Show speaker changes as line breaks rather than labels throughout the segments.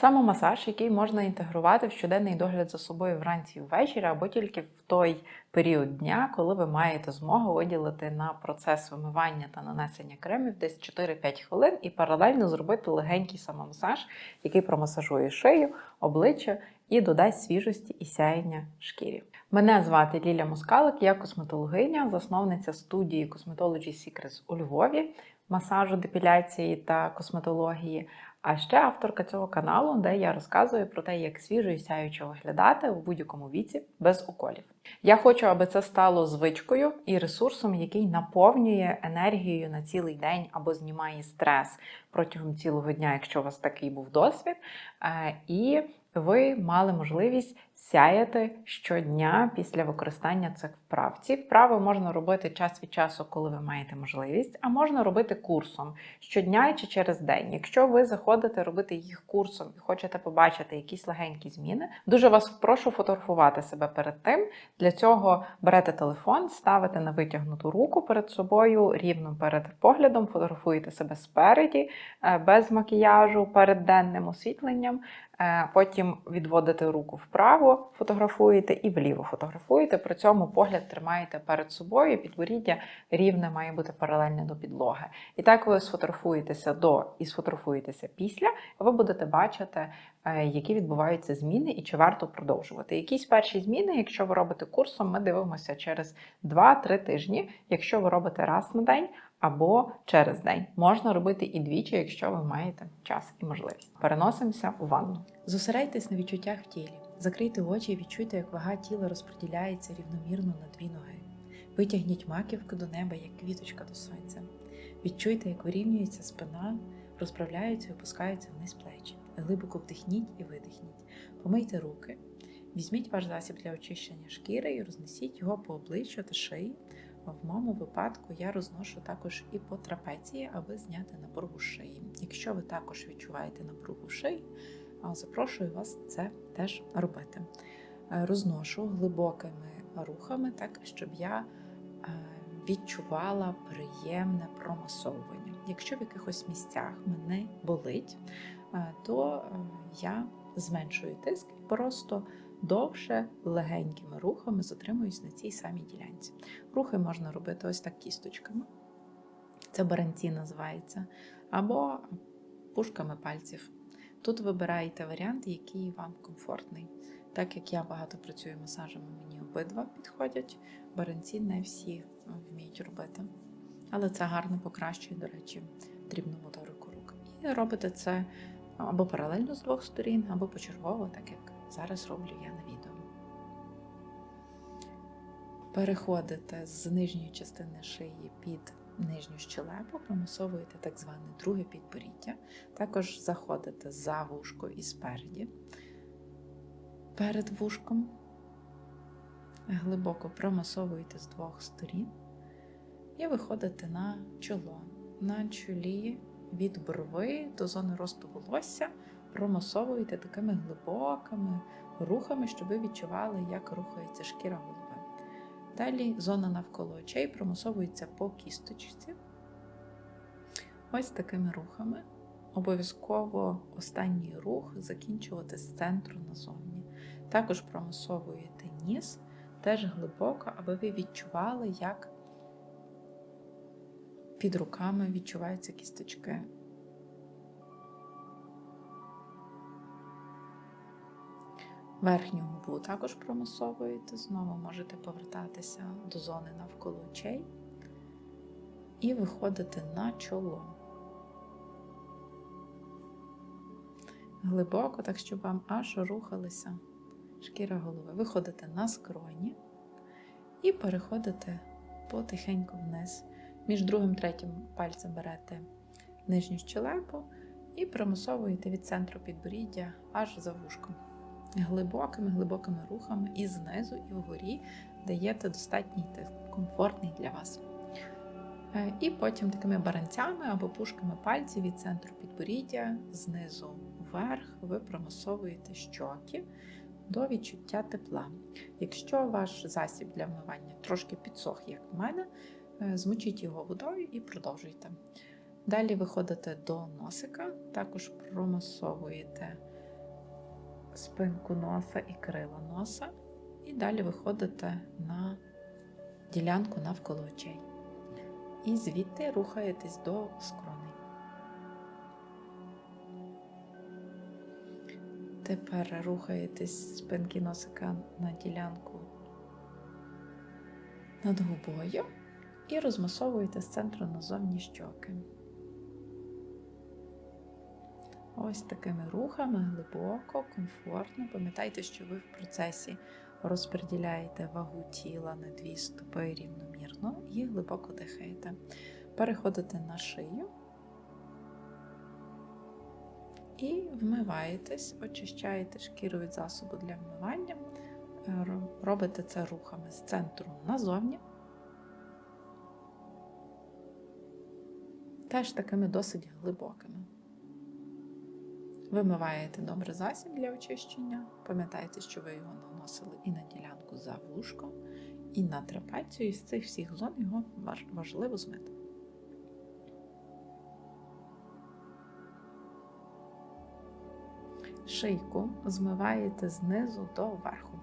Самомасаж, який можна інтегрувати в щоденний догляд за собою вранці і ввечері, або тільки в той період дня, коли ви маєте змогу виділити на процес вимивання та нанесення кремів десь 4-5 хвилин і паралельно зробити легенький самомасаж, який промасажує шию, обличчя і додасть свіжості і сяєння шкірі. Мене звати Ліля Москалик, я косметологиня, засновниця студії Cosmetology Secrets у Львові, масажу, депіляції та косметології. А ще авторка цього каналу, де я розказую про те, як свіжо і сяюче виглядати у будь-якому віці без уколів. Я хочу, аби це стало звичкою і ресурсом, який наповнює енергією на цілий день або знімає стрес протягом цілого дня, якщо у вас такий був досвід. Е, І ви мали можливість сяяти щодня після використання цих вправ. Ці вправи можна робити час від часу, коли ви маєте можливість, а можна робити курсом щодня чи через день. Якщо ви заходите робити їх курсом і хочете побачити якісь легенькі зміни, дуже вас прошу фотографувати себе перед тим. Для цього берете телефон, ставите на витягнуту руку перед собою, рівно перед поглядом, фотографуєте себе спереді, е, без макіяжу, перед денним освітленням. Е, Потім відводите руку вправо, фотографуєте і вліво фотографуєте. При цьому погляд тримаєте перед собою, підборіддя рівне має бути паралельне до підлоги. І так ви сфотографуєтеся до і сфотографуєтеся після, ви будете бачити, е, які відбуваються зміни і чи варто продовжувати. Якісь перші зміни, якщо ви робите курсом, ми дивимося через 2-3 тижні. Якщо ви робите раз на день, або через день. Можна робити і двічі, якщо ви маєте час і можливість. Переносимося у ванну.
Зосередьтесь на відчуттях в тілі. Закрийте очі і відчуйте, як вага тіла розподіляється рівномірно на дві ноги. Витягніть маківку до неба, як квіточка до сонця. Відчуйте, як вирівнюється спина, розправляються і опускаються вниз плечі. Глибоко вдихніть і видихніть. Помийте руки. Візьміть ваш засіб для очищення шкіри і рознесіть його по обличчю та шиї. В моєму випадку я розношу також і по трапеції, аби зняти напругу шиї. Якщо ви також відчуваєте напругу шиї, запрошую вас це теж робити. Е, Розношу глибокими рухами, так щоб я е, відчувала приємне промасовування. Якщо в якихось місцях мене болить, е, то я зменшую тиск і просто довше легенькими рухами затримуюсь на цій самій ділянці. Рухи можна робити ось так кісточками. Це баранці називається, або пушками пальців. Тут вибираєте варіант, який вам комфортний. Так як я багато працюю масажами, мені обидва підходять. Баранці не всі вміють робити. Але це гарно покращує, до речі, дрібну моторику рук. І робите це або паралельно з двох сторін, або почергово, так як зараз роблю я на відео. Переходите з нижньої частини шиї під нижню щелепу, промасовуєте так зване друге підборіддя. Також заходите за вушко і спереді, перед вушком. Глибоко промасовуєте з двох сторін і виходите на чоло. На чолі від брови до зони росту волосся промасовуєте такими глибокими рухами, щоб ви відчували, як рухається шкіра голови. Далі зона навколо очей промасовується по кісточці. Ось такими рухами. Обов'язково останній рух закінчувати з центру назовні. Також промасовуєте ніс теж глибоко, аби ви відчували, як під руками відчуваються кісточки. Верхню губу також промасовуєте, знову можете повертатися до зони навколо очей і виходити на чоло. Глибоко, так щоб вам аж рухалася шкіра голови. Виходите на скроні і переходите потихеньку вниз. Між другим третім пальцем берете нижню щелепу і промасовуєте від центру підборіддя аж за вушком. Глибокими, глибокими рухами і знизу, і вгорі даєте достатній тиск, комфортний для вас. Е, І потім такими баранцями або пушками пальців від центру підборіддя знизу вверх ви промасовуєте щоки до відчуття тепла. Якщо ваш засіб для вмивання трошки підсох, як в мене, е, змочіть його водою і продовжуйте. Далі виходите до носика, також промасовуєте спинку носа і крила носа. І далі виходите на ділянку навколо очей. І звідти рухаєтесь до скроней. Тепер рухаєтесь спинки носика на ділянку над губою і розмасовуєте з центру назовні щоки. Ось такими рухами глибоко, комфортно. Пам'ятайте, що ви в процесі розподіляєте вагу тіла на дві стопи рівномірно і глибоко дихаєте. Переходите на шию і вмиваєтесь, очищаєте шкіру від засобу для вмивання. Робите це рухами з центру назовні. Теж такими досить глибокими. Вимиваєте добре засіб для очищення. Пам'ятайте, що ви його наносили і на ділянку за вушком, і на трапецію. І з цих всіх зон його важливо змити. Шийку змиваєте знизу до верху.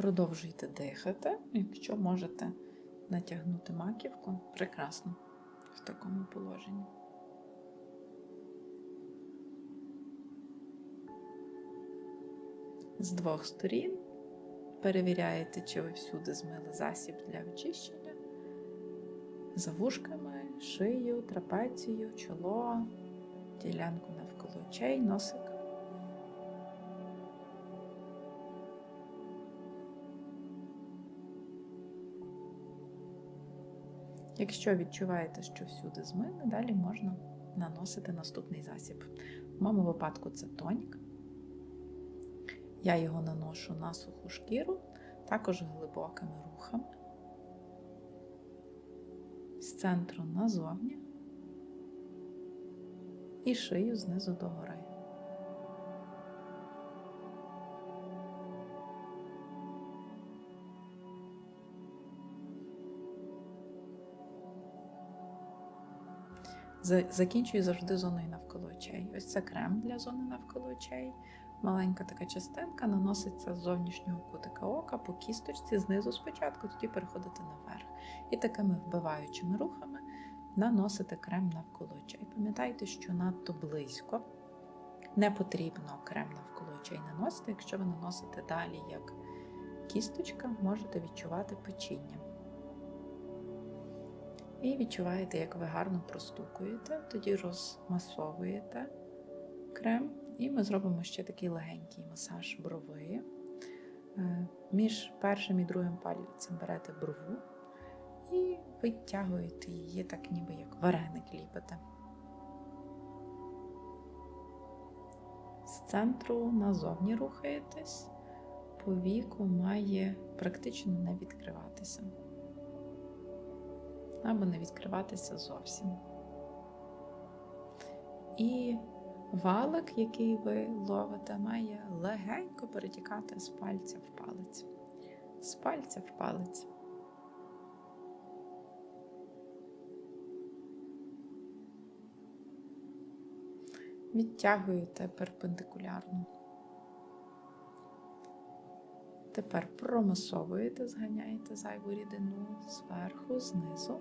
Продовжуйте дихати. Якщо можете натягнути маківку, прекрасно в такому положенні. З двох сторін перевіряєте, чи ви всюди змили засіб для очищення. За вушками, шию, трапецію, чоло, ділянку навколо очей, носик. Якщо відчуваєте, що всюди змили, далі можна наносити наступний засіб. В моєму випадку це тонік. Я його наношу на суху шкіру, також глибокими рухами. З центру назовні і шию знизу догори. Закінчую завжди зоною навколо очей. Ось це крем для зони навколо очей. Маленька така частинка наноситься з зовнішнього кутика ока по кісточці знизу спочатку, тоді переходите наверх. І такими вбиваючими рухами наносите крем навколо очей. Пам'ятайте, що надто близько не потрібно крем навколо очей наносити. Якщо ви наносите далі, як кісточка, можете відчувати печіння. І відчуваєте, як ви гарно простукуєте, тоді розмасовуєте крем, і ми зробимо ще такий легенький масаж брови. Е, Між першим і другим пальцем берете брову і витягуєте її, так ніби як вареник ліпите. З центру назовні рухаєтесь, по віку має практично не відкриватися або не відкриватися зовсім. І валик, який ви ловите, має легенько перетікати з пальця в палець. З пальця в палець. Відтягуєте перпендикулярно. Тепер промасовуєте, зганяєте зайву рідину зверху, знизу,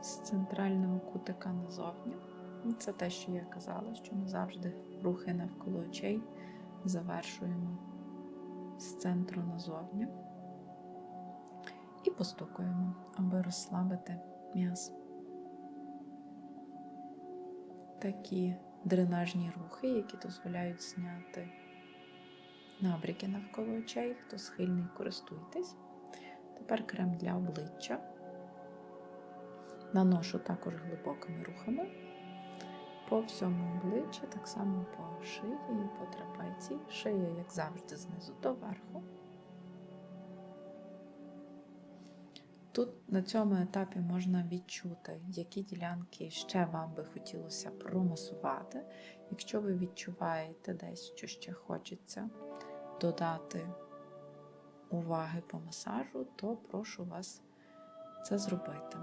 з центрального кутика назовні. Це те, що я казала, що ми завжди рухи навколо очей завершуємо з центру назовні і постукуємо, аби розслабити м'яз. Такі дренажні рухи, які дозволяють зняти набряки навколо очей. Хто схильний, користуйтесь. Тепер крем для обличчя. Наношу також глибокими рухами по всьому обличчю, так само по шиї і по трапеції. Шия, як завжди, знизу до верху. Тут на цьому етапі можна відчути, які ділянки ще вам би хотілося промасувати. Якщо ви відчуваєте десь, що ще хочеться додати уваги по масажу, то прошу вас це зробити.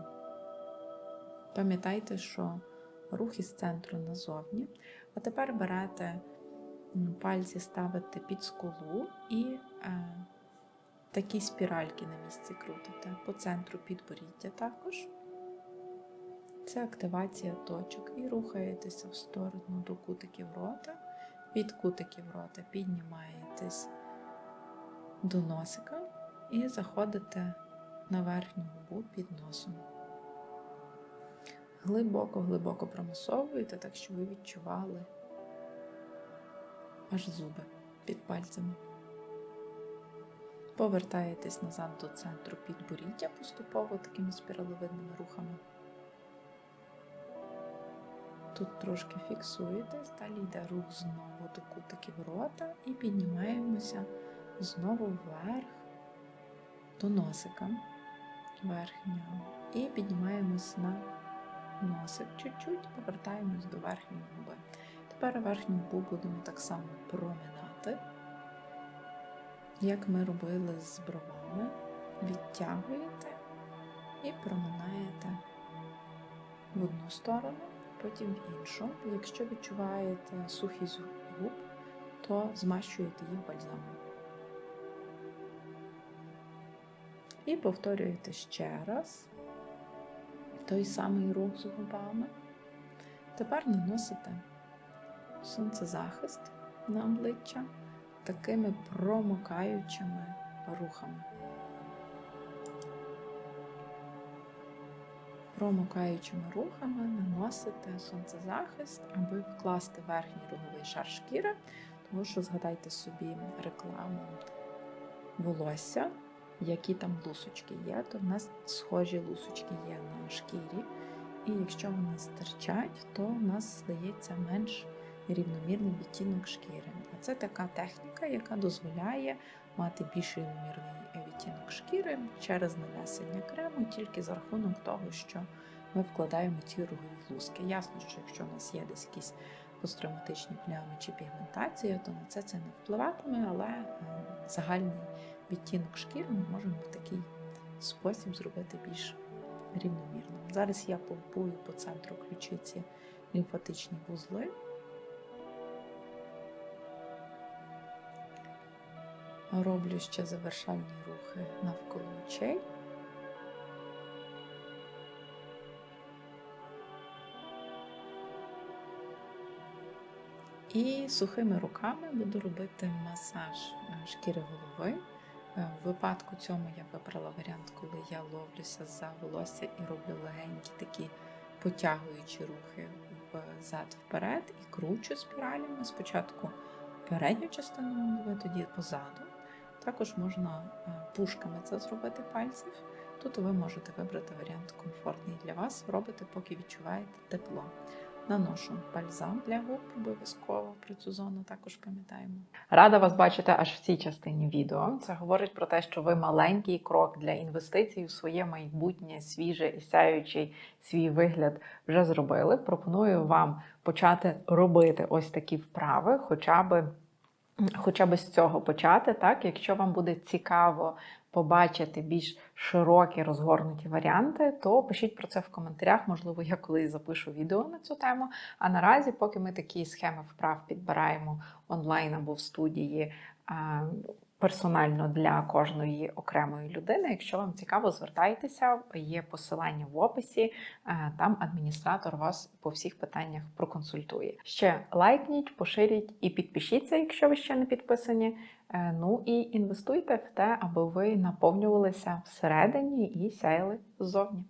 Пам'ятайте, що рух із центру назовні. А тепер берете пальці, ставите під скулу і е, такі спіральки на місці крутите. По центру підборіддя також. Це активація точок. І рухаєтеся в сторону до кутиків рота. Від кутиків рота піднімаєтесь до носика і заходите на верхню губу під носом. Глибоко-глибоко промасовуєте, так щоб ви відчували аж зуби під пальцями. Повертаєтесь назад до центру підборіддя поступово такими спіралевидними рухами. Тут трошки фіксуєтесь, далі йде рух знову до кутиків рота і піднімаємося знову вверх до носика верхнього. І піднімаємось на носик чуть-чуть, повертаємось до верхньої губи. Тепер верхню губу будемо так само проминати, як ми робили з бровами. Відтягуєте і проминаєте в одну сторону, потім в іншу. Якщо відчуваєте сухість губ, то змащуєте їх бальзамом. І повторюєте ще раз той самий рух з губами. Тепер наносите сонцезахист на обличчя такими промокаючими рухами. Промокаючими рухами наносите сонцезахист, аби вкласти верхній роговий шар шкіри, тому що згадайте собі рекламу волосся, які там лусочки є, то в нас схожі лусочки є на шкірі. І якщо вони стирчать, то в нас здається менш рівномірний відтінок шкіри. А це така техніка, яка дозволяє мати більш рівномірний відтінок шкіри через нанесення крему, тільки за рахунок того, що ми вкладаємо ці рогові луски. Ясно, що якщо у нас є десь якісь посттравматичні плями чи пігментація, то на це це не впливатиме, але е, загальний відтінок шкіри ми можемо в такий спосіб зробити більш рівномірним. Зараз я помпую по центру ключиці лімфатичні вузли. Роблю ще завершальні рухи навколо очей. І сухими руками буду робити масаж е, шкіри голови. Е, В випадку цьому я вибрала варіант, коли я ловлюся за волосся і роблю легенькі такі потягуючі рухи взад вперед і кручу спіралями. Спочатку передню частину голови, тоді позаду. Також можна е, пушками це зробити пальців. Тут ви можете вибрати варіант комфортний для вас, робите, поки відчуваєте тепло. Наношу бальзам для губ обов'язково про цю зону також пам'ятаємо.
Рада вас бачити аж в цій частині відео. Це говорить про те, що ви маленький крок для інвестицій у своє майбутнє, свіже і сяючий свій вигляд вже зробили. Пропоную вам почати робити ось такі вправи, хоча би. Хоча б з цього почати, так, якщо вам буде цікаво побачити більш широкі розгорнуті варіанти, то пишіть про це в коментарях. Можливо, я колись запишу відео на цю тему. А наразі, поки ми такі схеми вправ підбираємо онлайн або в студії персонально для кожної окремої людини. Якщо вам цікаво, звертайтеся, є посилання в описі. е, Там адміністратор вас по всіх питаннях проконсультує. Ще лайкніть, поширіть і підпишіться, якщо ви ще не підписані. Е, Ну і інвестуйте в те, аби ви наповнювалися всередині і сяяли ззовні.